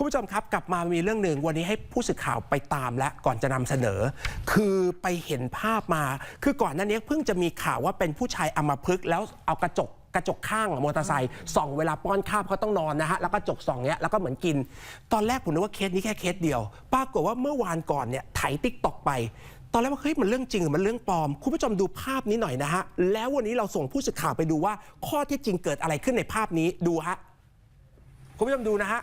คุณผู้ชมครับกลับมามีเรื่องหนึ่งวันนี้ให้ผู้สื่อข่าวไปตามและก่อนจะนำเสนอ คือไปเห็นภาพมา คือก่อนหน้านี้เพิ่งจะมีข่าวว่าเป็นผู้ชายอัมพฤกแล้วเอากระจกกระจกข้างมอเตอร์ไซค์ส่องเวลาป้อนข้าวเขาต้องนอนนะฮะ แล้วก็กระจกส่องเนี้ยแล้วก็เหมือนกิน ตอนแรกผมนึกว่าเคสนี้แค่เคสเดียว ปรากฏว่าเมื่อวานก่อนเนี่ยไถติ๊กตอกไป ตอนแรกว่าเฮ้ยมันเรื่องจริงหรือมันเรื่องปลอม คุณผู้ชมดูภาพนี้หน่อยนะฮะ แล้ววันนี้เราส่งผู้สื่อข่าวไปดูว่าข้อท็จจริงเกิดอะไรขึ้นในภาพนี้ดูฮะคุณผู้ชมดูนะฮะ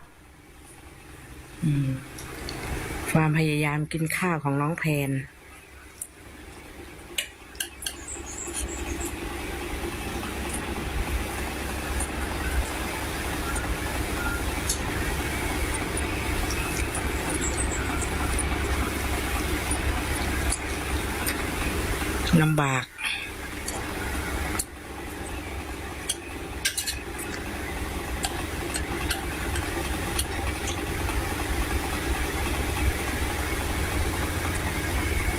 ความพยายามกินข้าวของน้องแพน ลำบาก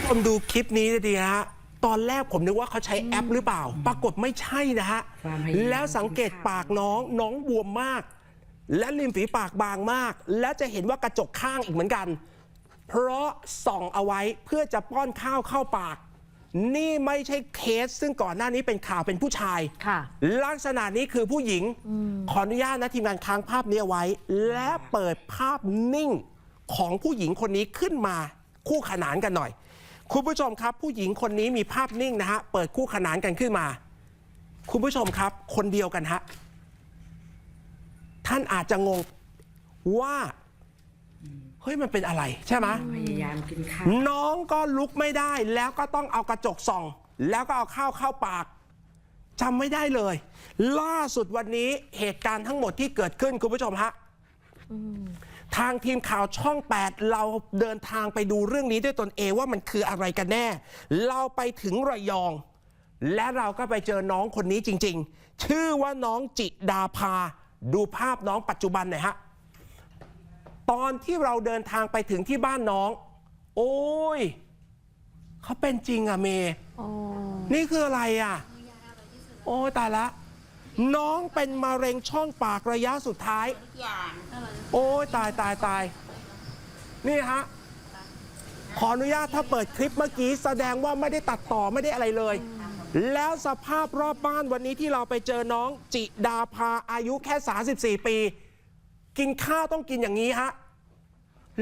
ผมดูคลิปนี้ดีนะฮะตอนแรกผมนึกว่าเขาใช้แอปหรือเปล่า ปรากฏไม่ใช่นะฮะความพยายามแล้วสังเกตปากน้องน้องบวมมาก และริมฝีปากบางมาก และจะเห็นว่ากระจกข้างอีกเหมือนกัน เพราะส่องเอาไว้เพื่อจะป้อนข้าวเข้าปาก นี่ไม่ใช่เคสซึ่งก่อนหน้านี้เป็นข่าวเป็นผู้ชายค่ะลักษณะนี้คือผู้หญิงขออนุญาตนะทีมงานค้างภาพนี้เอาไว้ และเปิดภาพนิ่งของผู้หญิงคนนี้ขึ้นมาคู่ขนานกันหน่อย คุณผู้ชมครับ ผู้หญิงคนนี้มีภาพนิ่งนะฮะ เปิดคู่ขนานกันขึ้นมา คุณผู้ชมครับ คนเดียวกันฮะ ท่านอาจจะงงว่า เฮ้ยมันเป็นอะไรใช่ไหมพยายามกินข้าวน้องก็ลุกไม่ได้แล้วก็ต้องเอากระจกส่อง แล้วก็เอาข้าวเข้าปากจำไม่ได้เลย ล่าสุดวันนี้เหตุการณ์ทั้งหมดที่เกิดขึ้นคุณผู้ชมฮะ ทางทีมข่าวช่อง 8 เราเดินทางไปดูเรื่องนี้ด้วยตนเองว่ามันคืออะไรกันแน่ เราไปถึงระยอง และเราก็ไปเจอน้องคนนี้จริง ๆ ชื่อว่าน้องจิดาภา ดูภาพน้องปัจจุบันหน่อยฮะ ตอนที่เราเดินทางไปถึงที่บ้านน้อง โอ้ยเขาเป็นจริงอะเมย์โอ้นี่คืออะไรอะ โอ้ยตายละ น้องเป็นมะเร็งช่องปากระยะสุดท้าย โอ้ยตายตายตายนี่ฮะ ขออนุญาตถ้าเปิดคลิปเมื่อกี้แสดงว่าไม่ได้ตัดต่อไม่ได้อะไรเลย แล้วสภาพรอบบ้านวันนี้ที่เราไปเจอน้องจิดาภาอายุแค่ 34 ปี กินข้าวต้องกินอย่างนี้ฮะ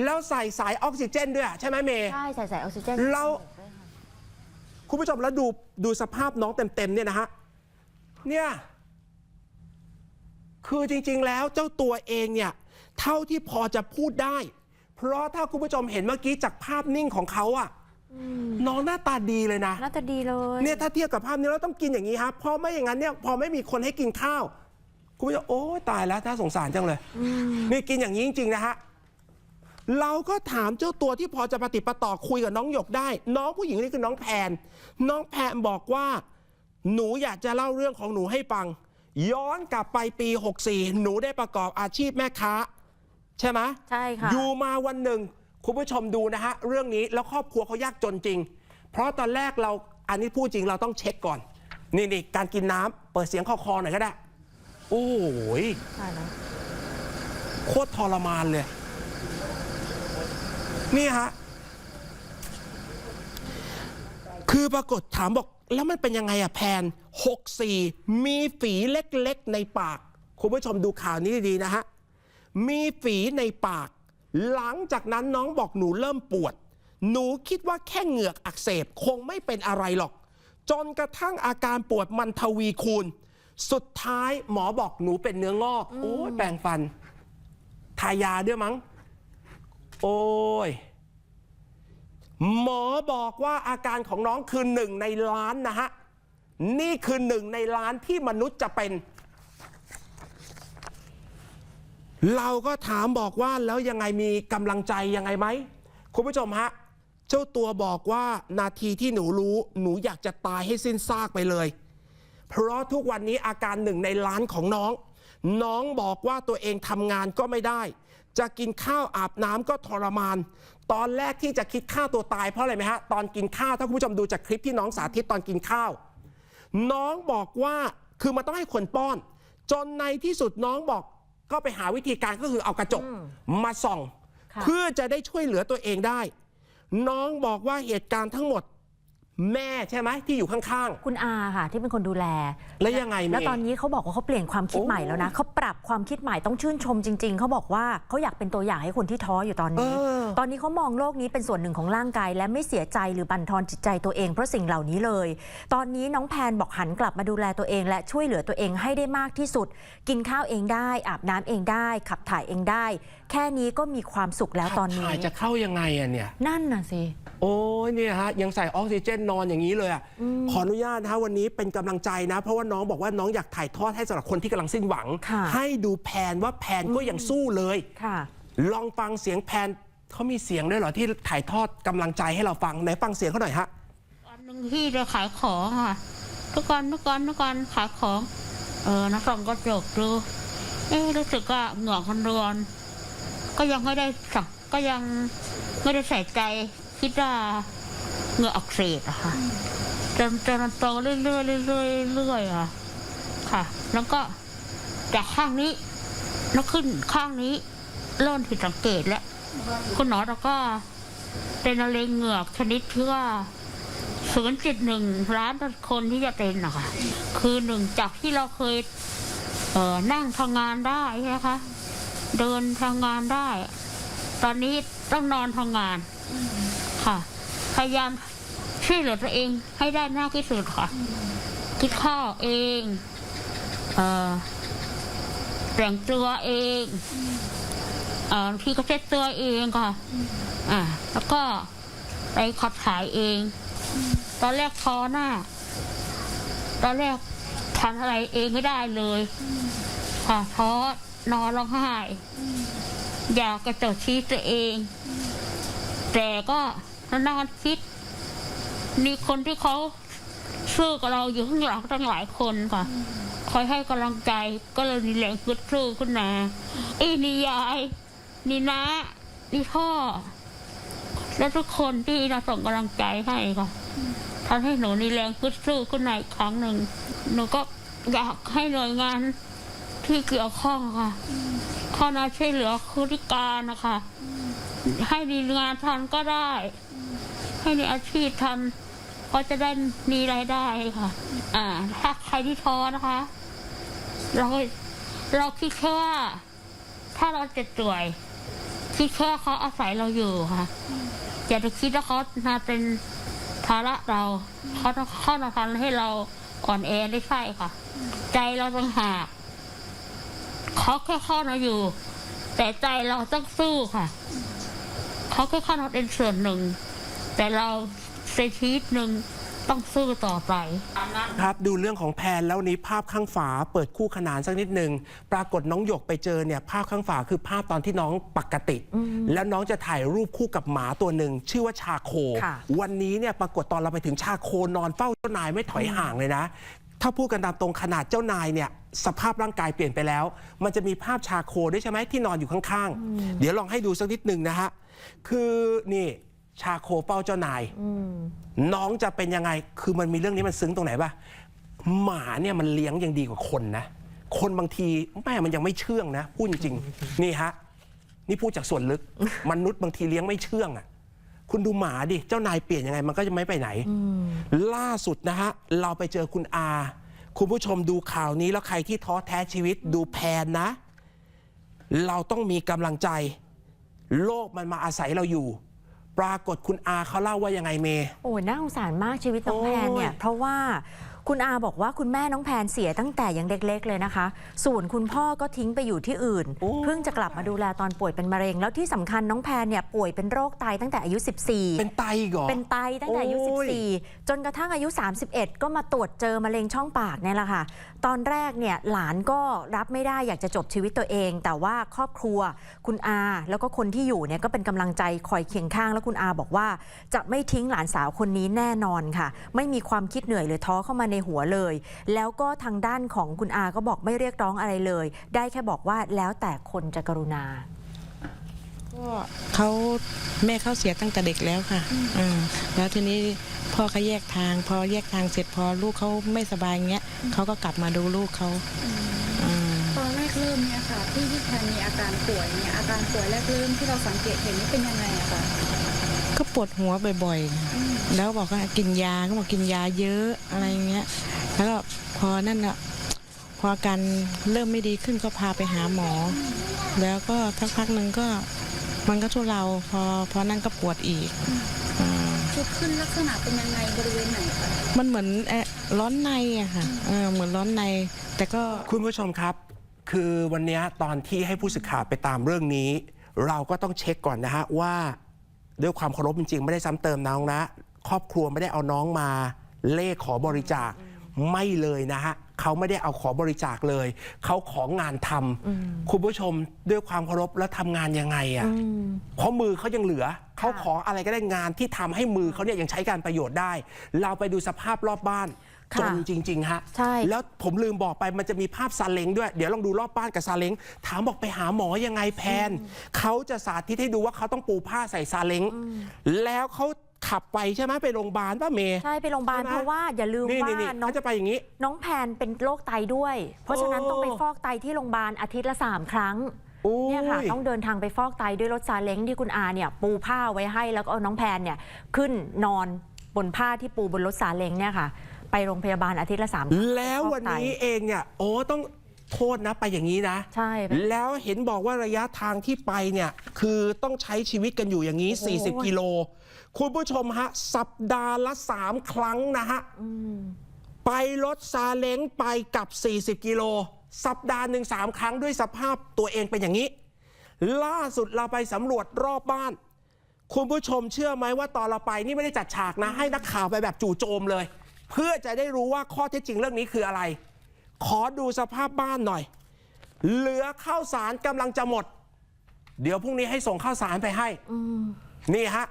แล้วใส่สายออกซิเจนด้วยอะใช่ไหมเมย์ใช่ใส่ใส่ออกซิเจนเราคุณผู้ชมแล้วดูดูสภาพน้องเต็มๆเนี่ยนะฮะเนี่ย คือจริง ๆ แล้วเจ้าตัวเองเนี่ยเท่าที่พอจะพูดได้ เพราะถ้าคุณผู้ชมเห็นเมื่อกี้จากภาพนิ่งของเขาอะน้องหน้าตาดีเลยนะน่าจะดีเลยเนี่ยถ้าเทียบกับภาพนี้เราต้องกินอย่างนี้ครับเพราะไม่อย่างนั้นเนี่ยพอไม่มีคนให้กินข้าว คุณผู้ชมโอ้ยตายแล้วน่าสงสารจังเลยนี่กินอย่างนี้จริง ๆ นะฮะเราก็ถามเจ้าตัวที่พอจะปฏิดปะต่อคุยกับน้องหยกได้ น้องผู้หญิงนี่คือน้องแพน น้องแพนบอกว่า หนูอยากจะเล่าเรื่องของหนูให้ฟัง ย้อนกลับไปปี 64 หนูได้ประกอบอาชีพแม่ค้า ใช่ไหมใช่ค่ะ อยู่มาวันหนึ่ง คุณผู้ชมดูนะฮะ เรื่องนี้แล้วครอบครัวเขายากจนจริง เพราะตอนแรกเราอันนี้พูดจริงเราต้องเช็คก่อน นี่นี่การกินน้ำเปิดเสียงคอคอหน่อยก็ได้ โอ้ยใช่นะ โคตรทรมานเลย นี่ฮะ คือปรากฏถามบอก แล้วมันเป็นยังไงอะแพน 64 มีฝีเล็กๆในปาก คุณผู้ชมดูข่าวนี้ดีๆนะฮะ มีฝีในปาก หลังจากนั้นน้องบอกหนูเริ่มปวด หนูคิดว่าแค่เหงือกอักเสบคงไม่เป็นอะไรหรอก จนกระทั่งอาการปวดมันทวีคูณ สุดท้ายหมอบอกหนูเป็นเนื้องอก โอ้ยแปรงฟัน ทายาด้วยมั้ง โอ้ย หมอบอกว่าอาการของน้องคือหนึ่งในล้านนะฮะ นี่คือหนึ่งในล้านที่มนุษย์จะเป็น เราก็ถามบอกว่าแล้วยังไงมีกำลังใจยังไงไหม คุณผู้ชมฮะ เจ้าตัวบอกว่านาทีที่หนูรู้ หนูอยากจะตายให้สิ้นซากไปเลย เพราะทุกวันนี้อาการหนึ่งในล้านของน้อง น้องบอกว่าตัวเองทำงานก็ไม่ได้ จะกินข้าวอาบน้ำก็ทรมาน ตอนแรกที่จะคิดฆ่าตัวตายเพราะอะไรไหมฮะตอนกินข้าวถ้าคุณผู้ชมดูจากคลิปที่น้องสาธิตตอนกินข้าว น้องบอกว่าคือมันต้องให้คนป้อน จนในที่สุดน้องบอกก็ไปหาวิธีการก็คือเอากระจกมาส่องค่ะเพื่อจะได้ช่วยเหลือตัวเองได้ น้องบอกว่าเหตุการณ์ทั้งหมด แม่ใช่ไหมที่อยู่ข้างคุณอาค่ะ ที่เป็นคนดูแล ๆ แล้วยังไงแล้วเมตอนนี้เขาบอกว่าเขาเปลี่ยนความคิดโอ้ใหม่แล้วนะเขาปรับความคิดใหม่ต้องชื่นชมจริง ๆ เขาบอกว่าเขาอยากเป็นตัวอย่างให้คนที่ท้ออยู่ตอนเอนี้อตอนนี้เขามองโลกนี้เป็นส่วนหนึ่งของร่างกาย และไม่เสียใจหรือบั่นทอนจิตใจตัวเองเพราะสิ่งเหล่านี้เลย ตอนนี้น้องแพนบอกหันกลับมาดูแลตัวเอง และช่วยเหลือตัวเองให้ได้มากที่สุด กินข้าวเองได้ อาบน้ำเองได้ ขับถ่ายเองได้ แค่นี้ก็มีความสุขแล้วตอนนี้ ถ่ายจะเข้ายังไงอะเนี่ย นั่นน่ะสิ โอ้ยเนี่ยฮะยังใส่ออกซิเจนนอนอย่างนี้เลยอะขออนุญาตนะฮะวันนี้เป็นกำลังใจนะ เพราะว่าน้องบอกว่าน้องอยากถ่ายทอดให้สำหรับคนที่กำลังสิ้นหวังค่ะให้ดูแพนว่าแพนก็ยังสู้เลยค่ะลองฟังเสียงแพนเขามีเสียงด้วยเหรอที่ถ่ายทอดกำลังใจให้เราฟังไหนฟังเสียงเขาหน่อยฮะวันหนึ่งที่จะขายของอะทุกวันทุกวันทุกวันขายของ เออนักส่องกระจกดูเอ๊ะรู้สึกว่าเหงื่อคนรวนก็ยังไม่ได้สักก็ยังไม่ได้ใส่ใจคิดว่า เหงื่ออักเสบอะค่ะจนจนมันโตเรื่อยๆเรื่อยๆเรื่อยๆอะค่ะ แล้วก็จากข้างนี้แล้วขึ้นข้างนี้เริ่มผิดสังเกตแล้วคุณหมอแล้วก็เป็นมะเร็งเหงือกชนิดที่ว่าศูนย์จุดหนึ่งล้านคนที่จะเป็นนะคะคือหนึ่งจากที่เราเคยเออนั่งทำงานได้นะคะ เดินทำงานได้ ตอนนี้ต้องนอนทำงานค่ะ พยายามช่วยเหลือตัวเองให้ได้มากที่สุดค่ะ คิดข้าวเองเอ่อแต่งตัวเองเอ่อที่ก็เช็ดตัวเองค่ะ อ่า แล้วก็ไปขับถ่ายเอง ตอนแรกท้อหน้า ตอนแรกทำอะไรเองไม่ได้เลยค่ะท้อนอนร้องไห้อยากกระจดชี้ตัวเอง แต่ก็ นานๆคิด มีคนที่เขาสู้กับเราอยู่ข้างหลังตั้งหลายคนค่ะคอยให้กำลังใจก็เลยมีแรงฮึดสู้ขึ้นมาอ้นี่ยายนี่นะนี่พ่อ และทุกคนที่เราส่งกำลังใจให้ค่ะทำให้หนูมีแรงฮึดสู้ขึ้นในอีกครั้งหนึ่งหนูก็อยากให้หน่วยงานที่เกี่ยวข้องค่ะเข้ามาช่วยเหลือคุริการนะคะ ให้มีงานทำก็ได้ ให้มีอาชีพทำก็จะได้มีรายได้ค่ะ อ่า ถ้าใครที่ท้อนะคะ เราเราคิดแค่ว่า ถ้าเราเจ็บป่วย คิดแค่เขาอาศัยเราอยู่ค่ะอย่าไปคิดว่าเขามาเป็นภาระเราเขาต้องเข้ามาทำให้เราอ่อนแอไม่ใช่ค่ะ ใจเราต้องหากเขาแค่เข้ามาอยู่ แต่ใจเราต้องสู้ค่ะ เขาแค่เข้ามาเป็นส่วนหนึ่ง แต่เราในชีวิตหนึ่งต้องสู้ต่อไป ครับดูเรื่องของแพนแล้วนี้ภาพข้างฝาเปิดคู่ขนานสักนิดหนึ่งปรากฏน้องหยกไปเจอเนี่ยภาพข้างฝาคือภาพตอนที่น้องปกติ แล้วน้องจะถ่ายรูปคู่กับหมาตัวหนึ่งชื่อว่าชาโคค่ะวันนี้เนี่ยปรากฏตอนเราไปถึงชาโคนอนเฝ้าเจ้านายไม่ถอยห่างเลยนะ ถ้าพูดกันตามตรงขนาดเจ้านายเนี่ยสภาพร่างกายเปลี่ยนไปแล้ว มันจะมีภาพชาโคด้วยใช่ไหมที่นอนอยู่ข้างๆ เดี๋ยวลองให้ดูสักนิดหนึ่งนะฮะคือนี่ ชาโคเฝ้าเจ้านายน้องจะเป็นยังไง คือมันมีเรื่องนี้มันซึ้งตรงไหนป่ะหมาเนี่ยมันเลี้ยงยังดีกว่าคนนะ คนบางทีแม่มันยังไม่เชื่องนะพูดจริงๆนี่ฮะนี่พูดจากส่วนลึก มนุษย์บางทีเลี้ยงไม่เชื่องอะ คุณดูหมาดิ เจ้านายเปลี่ยนยังไง มันก็จะไม่ไปไหน ล่าสุดนะฮะ เราไปเจอคุณอา คุณผู้ชมดูข่าวนี้แล้วใครที่ท้อแท้ชีวิตดูแพนนะ เราต้องมีกำลังใจ โลกมันมาอาศัยเราอยู่ ปรากฏคุณอาเขาเล่าว่ายังไงเม โอ้ยน่าสงสารมากชีวิตน้องแพนเนี่ยโอ้ยเพราะว่า คุณอาบอกว่าคุณแม่น้องแพนเสียตั้งแต่ยังเด็กๆเลยนะคะ ส่วนคุณพ่อก็ทิ้งไปอยู่ที่อื่นโอ้เพิ่งจะกลับมาดูแลตอนป่วยเป็นมะเร็ง แล้วที่สำคัญน้องแพนเนี่ยป่วยเป็นโรคไตตั้งแต่อายุ 14 เป็นไตอีกเหรอเป็นไตตั้งแต่อายุโอ้ย14 จนกระทั่งอายุ 31 ก็มาตรวจเจอมะเร็งช่องปากเนี่ยแหละค่ะ ตอนแรกเนี่ยหลานก็รับไม่ได้อยากจะจบชีวิตตัวเอง แต่ว่าครอบครัวคุณอา แล้วก็คนที่อยู่เนี่ยก็เป็นกำลังใจคอยเคียงข้าง แล้วคุณอาบอกว่า จะไม่ทิ้งหลานสาวคนนี้แน่นอนค่ะ ไม่มีความคิดเหนื่อยหรือท้อเข้ามาในหัวเลย แล้วก็ทางด้านของคุณอาก็บอกไม่เรียกร้องอะไรเลย ได้แค่บอกว่าแล้วแต่คนจะกรุณา ก็เขาแม่เขาเสียตั้งแต่เด็กแล้วค่ะอืมแล้วทีนี้พ่อเขาแยกทาง พอแยกทางเสร็จพอลูกเขาไม่สบายเงี้ยเขาก็กลับมาดูลูกเขาอืมตอนแรกเริ่มเนี่ยค่ะพที่พี่แพนมีอาการป่วยเนี่ยอาการป่วยแรกเริ่มที่เราสังเกตเห็นนี่เป็นยังไงอะคะ ก็ปวดหัวบ่อยๆ แล้วบอกว่ากินยาก็บอกกินยาเยอะอะไรเงี้ย แล้วก็พอนั่นอะพออาการเริ่มไม่ดีขึ้นก็พาไปหาหมอ แล้วก็สักพักหนึ่งก็มันก็ทุเลาพอพอนั่นก็ปวดอีกอ่าชุดขึ้นลักษณะเป็นยังไงบริเวณไหนคะมันเหมือนเอ่อร้อนในอะค่ะเออเหมือนร้อนใน แต่ก็คุณผู้ชมครับ คือวันเนี้ยตอนที่ให้ผู้สื่อข่าวไปตามเรื่องนี้ เราก็ต้องเช็คก่อนนะฮะว่า ด้วยความเคารพจริงๆ ไม่ได้ซ้ำเติมน้องนะ ครอบครัวไม่ได้เอาน้องมา เลขขอบริจาคไม่เลยนะฮะเขาไม่ได้เอาขอบริจาคเลย เขาของานทำคุณผู้ชมด้วยความเคารพแล้วทำงานยังไงอะ่ะเพราะมือเขายังเหลือ เขาขออะไรก็ได้งานที่ทำให้มือเขาเนี่ยยังใช้การประโยชน์ได้ เราไปดูสภาพรอบบ้านค่ะ จนจริง ๆ ฮะ ใช่แล้วผมลืมบอกไปมันจะมีภาพซาเล้งด้วย เดี๋ยวลองดูรอบบ้านกับซาเล้งถามบอกไปหาหมอยังไงแพน เขาจะสาธิตให้ดูว่าเขาต้องปูผ้าใส่ซาเล้งแล้วเขาขับไปใช่ไหมไปโรงพยาบาลป่ะเมย์ ใช่ไปโรงพยาบาลใช่ไหมเพราะว่าอย่าลืมนี่ว่านี่นี่น้องเขาจะไปอย่างนี้ น้องแพนเป็นโรคไตด้วย เพราะฉะนั้นโอ้ต้องไปฟอกไตที่โรงพยาบาลอาทิตย์ละ3ครั้งโอ้เนี่ยค่ะยต้องเดินทางไปฟอกไตด้วยรถซาเล้งที่คุณอาเนี่ยปูผ้าไว้ให้แล้วก็เอาน้องแพนเนี่ยขึ้นนอนบนผ้าที่ปูบนรถซาเล้งเนี่ยค่ะ ไปโรงพยาบาลอาทิตย์ละสามครั้งแล้ววันนี้ฟอกไตเองเนี่ยโอ้ต้องโทษนะไปอย่างนี้นะใช่แล้วเห็นบอกว่าระยะทางที่ไปเนี่ยคือต้องใช้ชีวิตกันอยู่อย่างนี้โอ้โห40 กิโล คุณผู้ชมฮะ สัปดาห์ละ 3 ครั้งนะฮะไปรถซาเล้งไปกลับ 40 กิโล สัปดาห์หนึ่งสามครั้งด้วยสภาพตัวเองเป็นอย่างนี้ ล่าสุดเราไปสำรวจรอบบ้าน คุณผู้ชมเชื่อไหมว่าตอนเราไปนี่ไม่ได้จัดฉากนะ ให้นักข่าวไปแบบจู่โจมเลย เพื่อจะได้รู้ว่าข้อเท็จจริงเรื่องนี้คืออะไร ขอดูสภาพบ้านหน่อย เหลือข้าวสารกำลังจะหมด เดี๋ยวพรุ่งนี้ให้ส่งข้าวสารไปให้นี่ฮะ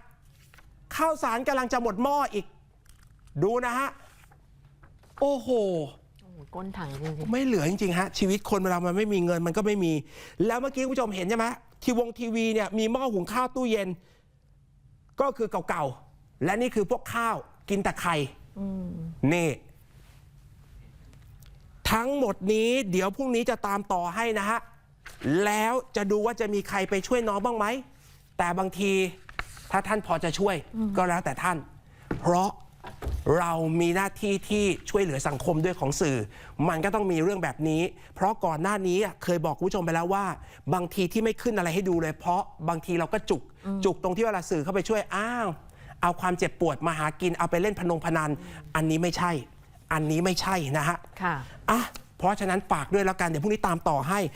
ข้าวสารกำลังจะหมดหม้ออีก ดูนะฮะ โอ้โหโอ้โหก้นถังจริงไม่เหลือจริงๆฮะชีวิตคนเวลามันไม่มีเงินมันก็ไม่มี แล้วเมื่อกี้คุณผู้ชมเห็นใช่ไหมทีวงทีวีเนี่ยมีหม้อหุงข้าวตู้เย็น ก็คือเก่าๆและนี่คือพวกข้าวกินแต่ไข่ นี่ ทั้งหมดนี้เดี๋ยวพรุ่งนี้จะตามต่อให้นะฮะ แล้วจะดูว่าจะมีใครไปช่วยน้องบ้างไหม แต่บางทีถ้าท่านพอจะช่วยก็แล้วแต่ท่าน เพราะเรามีหน้าที่ที่ช่วยเหลือสังคมด้วยของสื่อ มันก็ต้องมีเรื่องแบบนี้ เพราะก่อนหน้านี้อะเคยบอกคุณผู้ชมไปแล้วว่า บางทีที่ไม่ขึ้นอะไรให้ดูเลย เพราะบางทีเราก็จุก จุกตรงที่เวลาสื่อเข้าไปช่วยอ้าว เอาความเจ็บปวดมาหากินเอาไปเล่นพนงพนัน อันนี้ไม่ใช่ อันนี้ไม่ใช่นะฮะๆค่ะอะเพราะฉะนั้นฝากด้วยแล้วกัน เดี๋ยวพรุ่งนี้ตามต่อให้